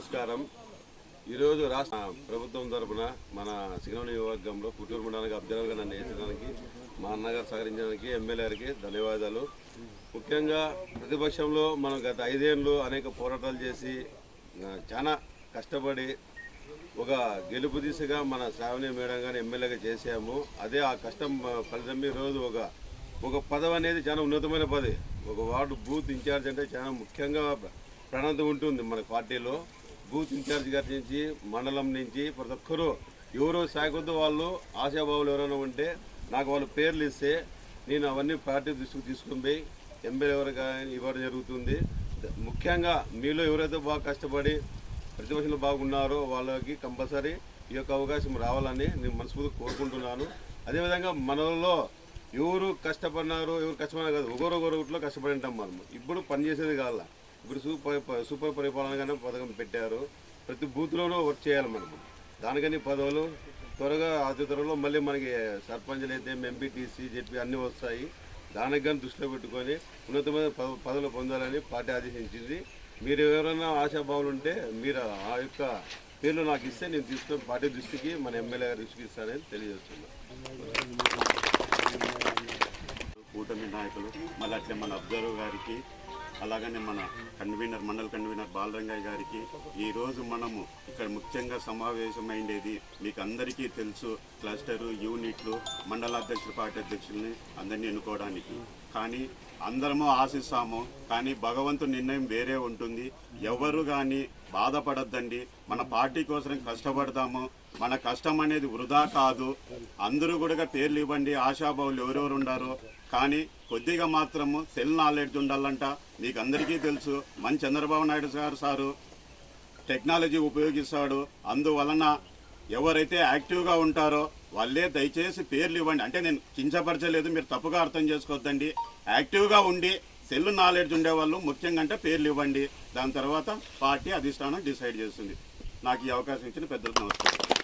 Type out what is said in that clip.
నమస్కారం. ఈరోజు రాష్ట్ర ప్రభుత్వం తరఫున మన సింగం నియోజకవర్గంలో పుట్టూరు మండలానికి అభ్యర్థులుగా నన్ను వేసడానికి మా అన్నగారు సహకరించడానికి ఎమ్మెల్యేకి ధన్యవాదాలు. ముఖ్యంగా ప్రతిపక్షంలో మనం గత ఐదేళ్ళు అనేక పోరాటాలు చేసి చాలా కష్టపడి ఒక గెలుపు దిశగా మన శ్రావణి మేడం గారిని ఎమ్మెల్యేగా చేసాము అదే ఆ కష్టం ఫలితం ఈరోజు ఒక ఒక పదవి అనేది చాలా ఉన్నతమైన పదవి. ఒక వార్డు బూత్ ఇన్ఛార్జ్ అంటే చాలా ముఖ్యంగా ప్రణాళిక ఉంటుంది మన పార్టీలో. బూత్ ఇన్ఛార్జ్ గారి నుంచి మండలం నుంచి ప్రతి ఒక్కరూ ఎవరో శాఖతో వాళ్ళు ఆశాభావులు ఎవరైనా ఉంటే నాకు వాళ్ళు పేర్లు ఇస్తే నేను అవన్నీ పార్టీ దృష్టికి తీసుకుని పోయి ఎమ్మెల్యే ఎవరికి ఇవ్వడం జరుగుతుంది. ముఖ్యంగా మీలో ఎవరైతే బాగా కష్టపడి ప్రతిపక్షంలో బాగున్నారో వాళ్ళకి కంపల్సరీ ఈ యొక్క అవకాశం రావాలని నేను మనస్ఫూర్తి కోరుకుంటున్నాను. అదేవిధంగా మనలో ఎవరు కష్టపడినారో ఎవరు కష్టపడినారు కాదు ఒకరొకరు ఒకటిలో కష్టపడి ఉంటాం మనం. ఇప్పుడు పనిచేసేది కాదు ఇప్పుడు సూపర్ సూపర్ పరిపాలనగానే పథకం పెట్టారు. ప్రతి బూత్లోనూ వర్క్ చేయాలి మనం దానికని పదవులు త్వరగా అతి త్వరలో మళ్ళీ మనకి సర్పంచ్లు అయితే ఎంపీటీసీ జెడ్పీ అన్నీ వస్తాయి. దానికి కానీ దృష్టిలో పెట్టుకొని ఉన్నతమైన పద- పదవులు పొందాలని పార్టీ ఆదేశించింది. మీరు ఎవరైనా ఆశాభావాలు ఉంటే మీరు ఆ యొక్క పేర్లు నాకు ఇస్తే నేను తీసుకొని పార్టీ దృష్టికి మన ఎమ్మెల్యే గారి దృష్టికి ఇస్తానని తెలియజేస్తున్నాను కూటమి నాయకులు మళ్ళీ అట్లే మన అబ్జర్వ్ గారికి అలాగనే మన కన్వీనర్ మండల కన్వీనర్ బాలరంగయ్య గారికి ఈరోజు మనము ఇక్కడ ముఖ్యంగా సమావేశమైండేది మీకు అందరికీ తెలుసు క్లస్టరు యూనిట్లు మండలాధ్యక్షులు పార్టీ అధ్యక్షుల్ని అందరినీ ఎన్నుకోవడానికి. కానీ అందరము ఆశిస్తాము కానీ భగవంతుని నిర్ణయం వేరే ఉంటుంది. ఎవరు కానీ బాధపడద్దండి. మన పార్టీ కోసం కష్టపడతాము. మన కష్టం అనేది వృధా కాదు. అందరూ కూడా పేర్లు ఇవ్వండి. ఆశాభావులు ఎవరెవరు ఉండారో. కానీ కొద్దిగా మాత్రము సెల్ నాలెడ్జ్ ఉండాలంట. మీకు అందరికీ తెలుసు. మన చంద్రబాబు నాయుడు గారు సారు టెక్నాలజీ ఉపయోగిస్తాడు. అందువలన ఎవరైతే యాక్టివ్గా ఉంటారో వాళ్ళే దయచేసి పేర్లు ఇవ్వండి. అంటే నేను కించపరచలేదు. మీరు తప్పుగా అర్థం చేసుకోవద్దండి. యాక్టివ్గా ఉండి సెల్ నాలెడ్జ్ ఉండేవాళ్ళు ముఖ్యంగా అంటే పేర్లు ఇవ్వండి. దాని తర్వాత పార్టీ అధిష్టానం డిసైడ్ చేస్తుంది. నాకు ఈ అవకాశం ఇచ్చిన పెద్దలకు నమస్కారం.